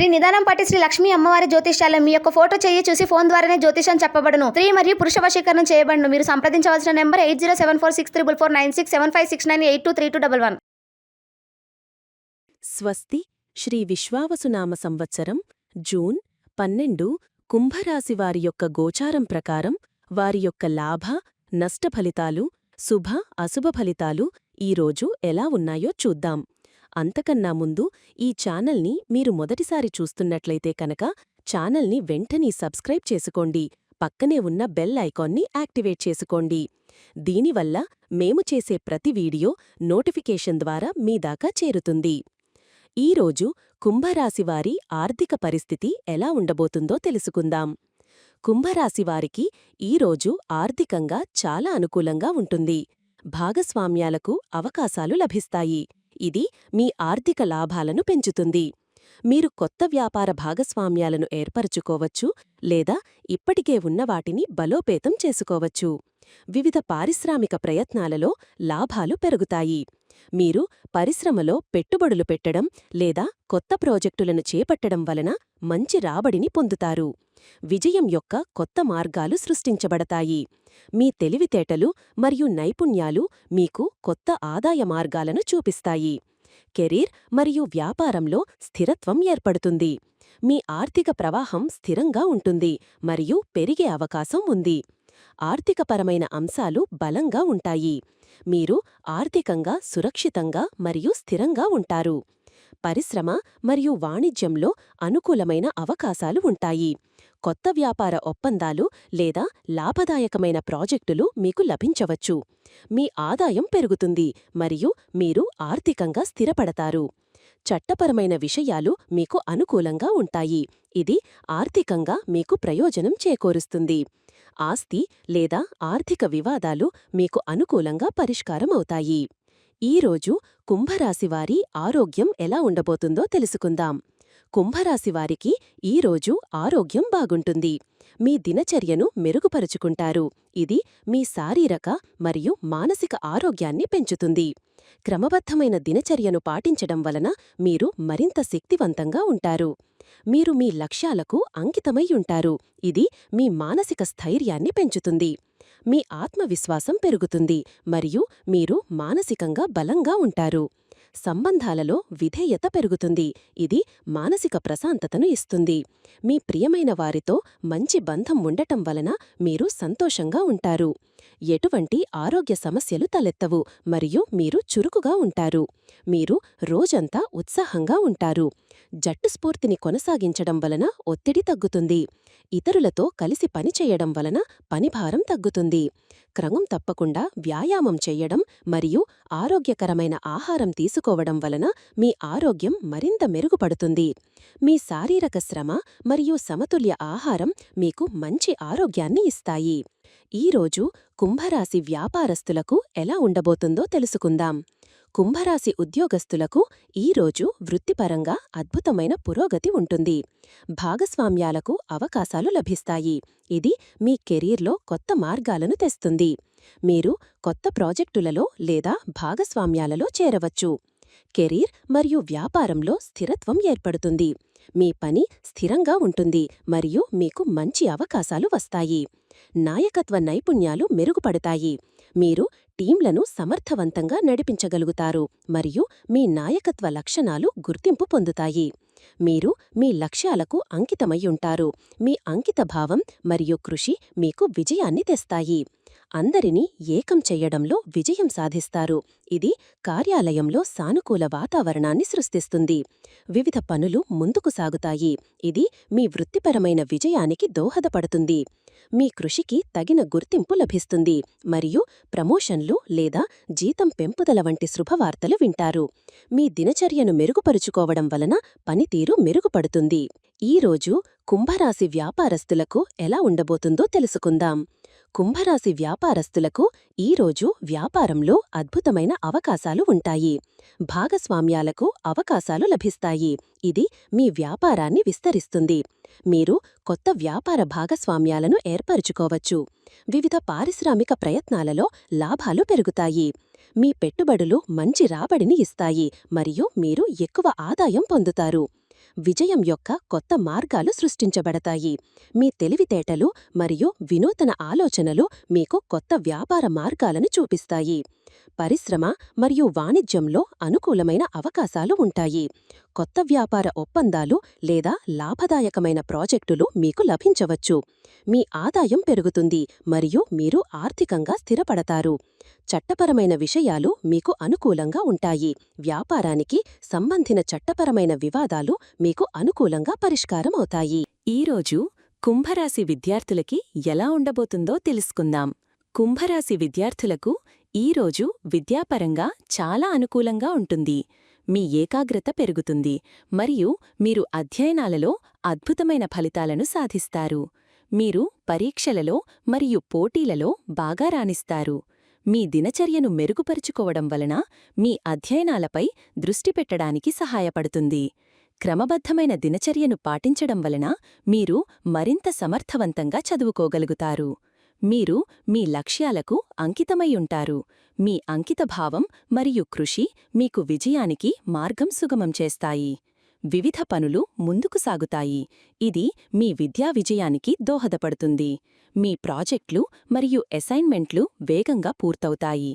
శ్రీ నిదానం పాటి శ్రీ లక్ష్మీ అమ్మవారి జ్యోతిష్యాలయం మీ యొక్క ఫోటో చేయి చూసి ఫోన్ ద్వారానే జ్యోతిషం చెప్పబడను. స్త్రీ మరియు పురుష వశీకరణం చేయబడను. మీరు సంప్రదించవలసిన number eight zero seven four six triple four nine six seven five six nine eight two three two double one. స్వస్తి శ్రీ విశ్వావసునామ సంవత్సరం జూన్ పన్నెండు కుంభరాశి వారి యొక్క గోచారం ప్రకారం వారి యొక్క లాభ నష్ట ఫలితాలు శుభ అశుభ ఫలితాలు ఈరోజు ఎలా ఉన్నాయో చూద్దాం. అంతకన్నా ముందు ఈ ఛానల్ని మీరు మొదటిసారి చూస్తున్నట్లయితే కనుక ఛానల్ని వెంటనే సబ్స్క్రైబ్ చేసుకోండి. పక్కనే ఉన్న బెల్ ఐకాన్ని యాక్టివేట్ చేసుకోండి. దీనివల్ల మేము చేసే ప్రతి వీడియో నోటిఫికేషన్ ద్వారా మీ దాకా చేరుతుంది. ఈరోజు కుంభరాశివారి ఆర్థిక పరిస్థితి ఎలా ఉండబోతుందో తెలుసుకుందాం. కుంభరాశివారికి ఈరోజు ఆర్థికంగా చాలా అనుకూలంగా ఉంటుంది. భాగస్వామ్యాలకు అవకాశాలు లభిస్తాయి. ఇది మీ ఆర్థిక లాభాలను పెంచుతుంది. మీరు కొత్త వ్యాపార భాగస్వామ్యాలను ఏర్పరచుకోవచ్చు లేదా ఇప్పటికే ఉన్న వాటిని బలోపేతం చేసుకోవచ్చు. వివిధ పారిశ్రామిక ప్రయత్నాలలో లాభాలు పెరుగుతాయి. మీరు పరిశ్రమలో పెట్టుబడులు పెట్టడం లేదా కొత్త ప్రాజెక్టులను చేపట్టడం వలన మంచి రాబడిని పొందుతారు. విజయం యొక్క కొత్త మార్గాలు సృష్టించబడతాయి. మీ తెలివితేటలు మరియు నైపుణ్యాలు మీకు కొత్త ఆదాయ మార్గాలను చూపిస్తాయి. కెరీర్ మరియు వ్యాపారంలో స్థిరత్వం ఏర్పడుతుంది. మీ ఆర్థిక ప్రవాహం స్థిరంగా ఉంటుంది మరియు పెరిగే అవకాశం ఉంది. ఆర్థికపరమైన అంశాలు బలంగా ఉంటాయి. మీరు ఆర్థికంగా సురక్షితంగా మరియు స్థిరంగా ఉంటారు. పరిశ్రమ మరియు వాణిజ్యంలో అనుకూలమైన అవకాశాలు ఉంటాయి. కొత్త వ్యాపార ఒప్పందాలు లేదా లాభదాయకమైన ప్రాజెక్టులు మీకు లభించవచ్చు. మీ ఆదాయం పెరుగుతుంది మరియు మీరు ఆర్థికంగా స్థిరపడతారు. చట్టపరమైన విషయాలు మీకు అనుకూలంగా ఉంటాయి. ఇది ఆర్థికంగా మీకు ప్రయోజనం చేకూరుస్తుంది. ఆస్తి లేదా ఆర్థిక వివాదాలు మీకు అనుకూలంగా పరిష్కారమవుతాయి. ఈరోజు కుంభరాశివారి ఆరోగ్యం ఎలా ఉండబోతుందో తెలుసుకుందాం. కుంభరాశివారికి ఈరోజు ఆరోగ్యం బాగుంటుంది. మీ దినచర్యను మెరుగుపరుచుకుంటారు. ఇది మీ శారీరక మరియు మానసిక ఆరోగ్యాన్ని పెంచుతుంది. క్రమబద్ధమైన దినచర్యను పాటించడం వలన మీరు మరింత శక్తివంతంగా ఉంటారు. మీరు మీ లక్ష్యాలకు అంకితమై ఉంటారు. ఇది మీ మానసిక స్థైర్యాన్ని పెంచుతుంది. మీ ఆత్మవిశ్వాసం పెరుగుతుంది మరియు మీరు మానసికంగా బలంగా ఉంటారు. సంబంధాలలో విధేయత పెరుగుతుంది. ఇది మానసిక ప్రశాంతతను ఇస్తుంది. మీ ప్రియమైన వారితో మంచి బంధం ఉండటం వలన మీరు సంతోషంగా ఉంటారు. ఎటువంటి ఆరోగ్య సమస్యలు తలెత్తవు మరియు మీరు చురుకుగా ఉంటారు. మీరు రోజంతా ఉత్సాహంగా ఉంటారు. జట్టు స్ఫూర్తిని కొనసాగించడం వలన ఒత్తిడి తగ్గుతుంది. ఇతరులతో కలిసి పనిచేయడం వలన పనిభారం తగ్గుతుంది. క్రమం తప్పకుండా వ్యాయామం చెయ్యడం మరియు ఆరోగ్యకరమైన ఆహారం తీసుకోవడం వలన మీ ఆరోగ్యం మరింత మెరుగుపడుతుంది. మీ శారీరక శ్రమ మరియు సమతుల్య ఆహారం మీకు మంచి ఆరోగ్యాన్ని ఇస్తాయి. ఈరోజు కుంభరాశి వ్యాపారస్తులకు ఎలా ఉండబోతుందో తెలుసుకుందాం. కుంభరాశి ఉద్యోగస్తులకు ఈరోజు వృత్తిపరంగా అద్భుతమైన పురోగతి ఉంటుంది. భాగస్వామ్యాలకు అవకాశాలు లభిస్తాయి. ఇది మీ కెరీర్లో కొత్త మార్గాలను తెస్తుంది. మీరు కొత్త ప్రాజెక్టులలో లేదా భాగస్వామ్యాలలో చేరవచ్చు. కెరీర్ మరియు వ్యాపారంలో స్థిరత్వం ఏర్పడుతుంది. మీ పని స్థిరంగా ఉంటుంది మరియు మీకు మంచి అవకాశాలు వస్తాయి. నాయకత్వ నైపుణ్యాలు మెరుగుపడతాయి. మీరు టీంలను సమర్థవంతంగా నడిపించగలుగుతారు మరియు మీ నాయకత్వ లక్షణాలు గుర్తింపు పొందుతాయి. మీరు మీ లక్ష్యాలకు అంకితమయ్యుంటారు మీ అంకితభావం మరియు కృషి మీకు విజయాన్ని తెస్తాయి. అందరినీ ఏకం చెయ్యడంలో విజయం సాధిస్తారు. ఇది కార్యాలయంలో సానుకూల వాతావరణాన్ని సృష్టిస్తుంది. వివిధ పనులు ముందుకు సాగుతాయి. ఇది మీ వృత్తిపరమైన విజయానికి దోహదపడుతుంది. మీ కృషికి తగిన గుర్తింపు లభిస్తుంది. మరియు ప్రమోషన్లు లేదా జీతం పెంపుదల వంటి శుభవార్తలు వింటారు. మీ దినచర్యను మెరుగుపరుచుకోవడం వలన పనితీరు మెరుగుపడుతుంది. ఈరోజు కుంభరాశి వ్యాపారస్తులకు ఎలా ఉండబోతుందో తెలుసుకుందాం. కుంభరాశి వ్యాపారస్తులకు ఈరోజు వ్యాపారంలో అద్భుతమైన అవకాశాలు ఉంటాయి. భాగస్వామ్యాలకు అవకాశాలు లభిస్తాయి. ఇది మీ వ్యాపారాన్ని విస్తరిస్తుంది. మీరు కొత్త వ్యాపార భాగస్వామ్యాలను ఏర్పరుచుకోవచ్చు. వివిధ పారిశ్రామిక ప్రయత్నాలలో లాభాలు పెరుగుతాయి. మీ పెట్టుబడులు మంచి రాబడిని ఇస్తాయి. మరియు మీరు ఎక్కువ ఆదాయం పొందుతారు. విజయం యొక్క కొత్త మార్గాలు సృష్టించబడతాయి. మీ తెలివితేటలు మరియు వినూతన ఆలోచనలు మీకు కొత్త వ్యాపార మార్గాలను చూపిస్తాయి. పరిశ్రమ మరియు వాణిజ్యంలో అనుకూలమైన అవకాశాలు ఉంటాయి. కొత్త వ్యాపార ఒప్పందాలు లేదా లాభదాయకమైన ప్రాజెక్టులు మీకు లభించవచ్చు. మీ ఆదాయం పెరుగుతుంది మరియు మీరు ఆర్థికంగా స్థిరపడతారు. చట్టపరమైన విషయాలు మీకు అనుకూలంగా ఉంటాయి. వ్యాపారానికి సంబంధిన చట్టపరమైన వివాదాలు మీకు అనుకూలంగా పరిష్కారం అవుతాయి ఈరోజు కుంభరాశి విద్యార్థులకి ఎలా ఉండబోతుందో తెలుసుకుందాం. కుంభరాశి విద్యార్థులకు ఈరోజు విద్యాపరంగా చాలా అనుకూలంగా ఉంటుంది. మీ ఏకాగ్రత పెరుగుతుంది. మరియు మీరు అధ్యయనాలలో అద్భుతమైన ఫలితాలను సాధిస్తారు. మీరు పరీక్షలలో మరియు పోటీలలో బాగా రాణిస్తారు. మీ దినచర్యను మెరుగుపరుచుకోవడం వలన మీ అధ్యయనాలపై దృష్టి పెట్టడానికి సహాయపడుతుంది. క్రమబద్ధమైన దినచర్యను పాటించడం వలన మీరు మరింత సమర్థవంతంగా చదువుకోగలుగుతారు. మీరు మీ లక్ష్యాలకు అంకితమైయుంటారు మీ అంకితభావం మరియు కృషి మీకు విజయానికి మార్గం సుగమం చేస్తాయి. వివిధ పనులు ముందుకు సాగుతాయి. ఇది మీ విద్యా విజయానికి దోహదపడుతుంది. మీ ప్రాజెక్టులు మరియు అసైన్మెంట్లు వేగంగా పూర్తవుతాయి.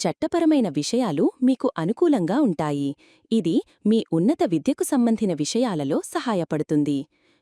చట్టపరమైన విషయాలు మీకు అనుకూలంగా ఉంటాయి. ఇది మీ ఉన్నత విద్యకు సంబంధిన విషయాలలో సహాయపడుతుంది.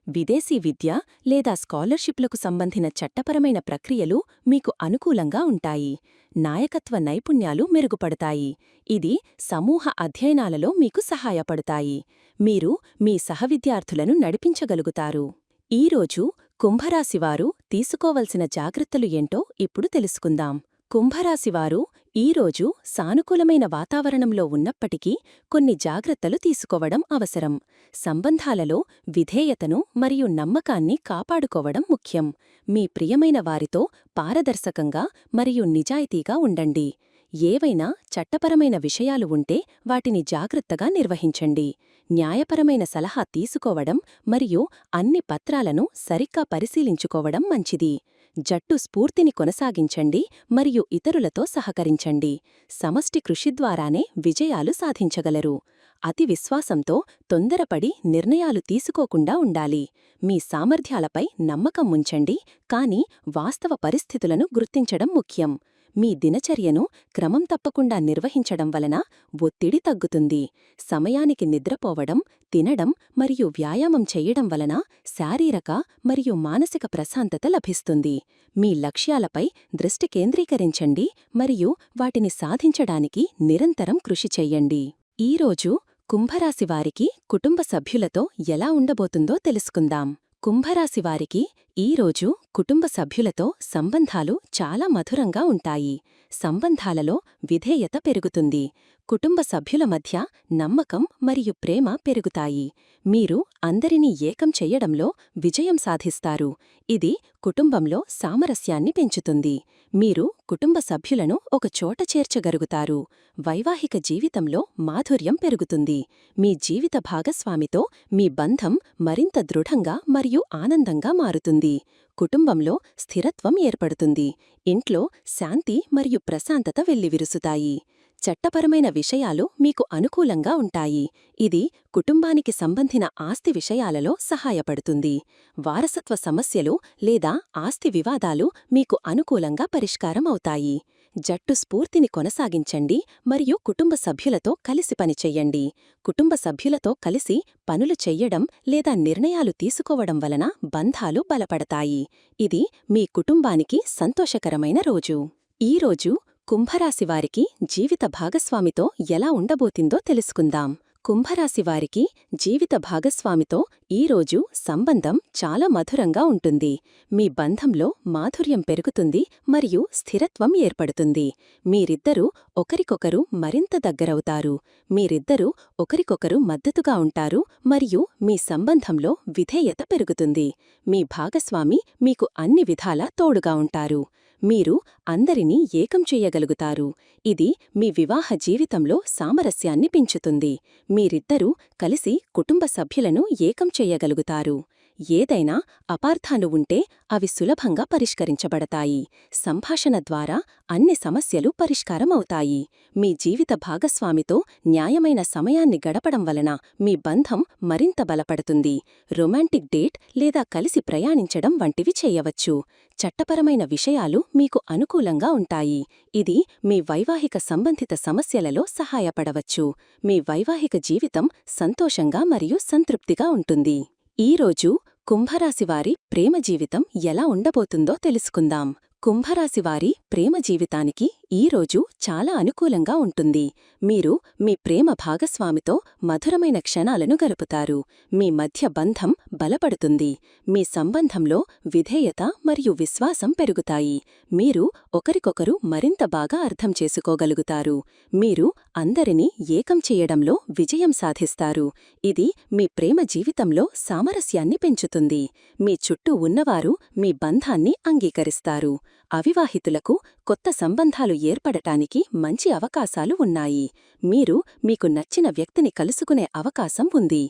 విదేశీ విద్య లేదా స్కాలర్షిప్లకు సంబంధిన చట్టపరమైన ప్రక్రియలు మీకు అనుకూలంగా ఉంటాయి. నాయకత్వ నైపుణ్యాలు మెరుగుపడతాయి. ఇది సమూహ అధ్యయనాలలో మీకు సహాయపడతాయి. మీరు మీ సహవిద్యార్థులను నడిపించగలుగుతారు. ఈరోజు కుంభరాశివారు తీసుకోవలసిన జాగ్రత్తలు ఏంటో ఇప్పుడు తెలుసుకుందాం. కుంభరాశివారు ఈరోజు సానుకూలమైన వాతావరణంలో ఉన్నప్పటికీ కొన్ని జాగ్రత్తలు తీసుకోవడం అవసరం. సంబంధాలలో విధేయతను మరియు నమ్మకాన్ని కాపాడుకోవడం ముఖ్యం. మీ ప్రియమైన వారితో పారదర్శకంగా మరియు నిజాయితీగా ఉండండి. ఏవైనా చట్టపరమైన విషయాలు ఉంటే వాటిని జాగ్రత్తగా నిర్వహించండి. న్యాయపరమైన సలహా తీసుకోవడం మరియు అన్ని పత్రాలను సరిగ్గా పరిశీలించుకోవడం మంచిది. జట్టు స్ఫూర్తిని కొనసాగించండి మరియు ఇతరులతో సహకరించండి. సమష్టి కృషి ద్వారానే విజయాలు సాధించగలరు. అతి విశ్వాసంతో తొందరపడి నిర్ణయాలు తీసుకోకుండా ఉండాలి. మీ సామర్థ్యాలపై నమ్మకం ఉంచండి. కాని వాస్తవ పరిస్థితులను గుర్తించడం ముఖ్యం. మీ దినచర్యను క్రమం తప్పకుండా నిర్వహించడం వలన ఒత్తిడి తగ్గుతుంది. సమయానికి నిద్రపోవడం తినడం మరియు వ్యాయామం చెయ్యడం వలన శారీరక మరియు మానసిక ప్రశాంతత లభిస్తుంది. మీ లక్ష్యాలపై దృష్టి కేంద్రీకరించండి మరియు వాటిని సాధించడానికి నిరంతరం కృషి చెయ్యండి ఈరోజు కుంభరాశివారికి కుటుంబ సభ్యులతో ఎలా ఉండబోతుందో తెలుసుకుందాం. కుంభరాశివారికి ఈరోజు కుటుంబ సభ్యులతో సంబంధాలు చాలా మధురంగా ఉంటాయి. సంబంధాలలో విధేయత పెరుగుతుంది. కుటుంబ సభ్యుల మధ్య నమ్మకం మరియు ప్రేమ పెరుగుతాయి. మీరు అందరినీ ఏకం చెయ్యడంలో విజయం సాధిస్తారు. ఇది కుటుంబంలో సామరస్యాన్ని పెంచుతుంది. మీరు కుటుంబ సభ్యులను ఒకచోట చేర్చగలుగుతారు. వైవాహిక జీవితంలో మాధుర్యం పెరుగుతుంది. మీ జీవిత భాగస్వామితో మీ బంధం మరింత దృఢంగా మరియు ఆనందంగా మారుతుంది. కుటుంబంలో స్థిరత్వం ఏర్పడుతుంది. ఇంట్లో శాంతి మరియు ప్రశాంతత వెల్లివిరుసుతాయి. చట్టపరమైన విషయాలు మీకు అనుకూలంగా ఉంటాయి. ఇది కుటుంబానికి సంబంధిన ఆస్తి విషయాలలో సహాయపడుతుంది. వారసత్వ సమస్యలు లేదా ఆస్తి వివాదాలు మీకు అనుకూలంగా పరిష్కారం అవుతాయి జట్టు స్ఫూర్తిని కొనసాగించండి మరియు కుటుంబ సభ్యులతో కలిసి పనిచెయ్యండి కుటుంబ సభ్యులతో కలిసి పనులు చెయ్యడం లేదా నిర్ణయాలు తీసుకోవడం వలన బంధాలు బలపడతాయి. ఇది మీ కుటుంబానికి సంతోషకరమైన రోజు. ఈరోజు కుంభరాశివారికి జీవిత భాగస్వామితో ఎలా ఉండబోతుందో తెలుసుకుందాం. కుంభరాశివారికి జీవిత భాగస్వామితో ఈరోజు సంబంధం చాలా మధురంగా ఉంటుంది. మీ బంధంలో మాధుర్యం పెరుగుతుంది మరియు స్థిరత్వం ఏర్పడుతుంది. మీరిద్దరూ ఒకరికొకరు మరింత దగ్గరవుతారు. మీరిద్దరూ ఒకరికొకరు మద్దతుగా ఉంటారు మరియు మీ సంబంధంలో విధేయత పెరుగుతుంది. మీ భాగస్వామి మీకు అన్ని విధాలా తోడుగా ఉంటారు. మీరు అందరినీ ఏకం చెయ్యగలుగుతారు ఇది మీ వివాహ జీవితంలో సామరస్యాన్ని పెంచుతుంది. మీరిద్దరూ కలిసి కుటుంబ సభ్యులను ఏకం చెయ్యగలుగుతారు ఏదైనా అపార్థాలు ఉంటే అవి సులభంగా పరిష్కరించబడతాయి. సంభాషణ ద్వారా అన్ని సమస్యలు పరిష్కారమవుతాయి. మీ జీవిత భాగస్వామితో న్యాయమైన సమయాన్ని గడపడం వలన మీ బంధం మరింత బలపడుతుంది. రొమాంటిక్ డేట్ లేదా కలిసి ప్రయాణించడం వంటివి చేయవచ్చు. చట్టపరమైన విషయాలు మీకు అనుకూలంగా ఉంటాయి. ఇది మీ వైవాహిక సంబంధిత సమస్యలలో సహాయపడవచ్చు. మీ వైవాహిక జీవితం సంతోషంగా మరియు సంతృప్తిగా ఉంటుంది. ఈరోజు కుంభరాశివారి ప్రేమ జీవితం ఎలా ఉండబోతుందో తెలుసుకుందాం. కుంభరాశివారి ప్రేమ జీవితానికి ఈరోజు చాలా అనుకూలంగా ఉంటుంది. మీరు మీ ప్రేమ భాగస్వామితో మధురమైన క్షణాలను గలుపుతారు మీ మధ్య బంధం బలపడుతుంది. మీ సంబంధంలో విధేయత మరియు విశ్వాసం పెరుగుతాయి. మీరు ఒకరికొకరు మరింత బాగా అర్థం చేసుకోగలుగుతారు. మీరు అందరినీ ఏకం చేయడంలో విజయం సాధిస్తారు. ఇది మీ ప్రేమ జీవితంలో సామరస్యాన్ని పెంచుతుంది. మీ చుట్టూ ఉన్నవారు మీ బంధాన్ని అంగీకరిస్తారు. అవివాహితులకు కొత్త సంబంధాలు ఏర్పడటానికి మంచి అవకాశాలు ఉన్నాయి. మీరు మీకు నచ్చిన వ్యక్తిని కలుసుకునే అవకాశం ఉంది.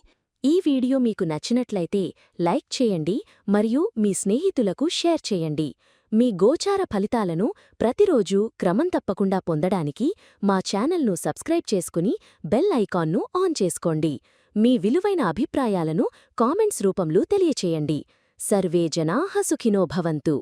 ఈ వీడియో మీకు నచ్చినట్లయితే లైక్ చేయండి మరియు మీ స్నేహితులకు షేర్ చేయండి. మీ గోచార ఫలితాలను ప్రతిరోజూ క్రమం తప్పకుండా పొందడానికి మా ఛానల్ను సబ్స్క్రైబ్ చేసుకుని బెల్ ఐకాన్ను ఆన్ చేసుకోండి. మీ విలువైన అభిప్రాయాలను కామెంట్స్ రూపంలో తెలియచేయండి. సర్వే జనాః సుఖినో భవంతు.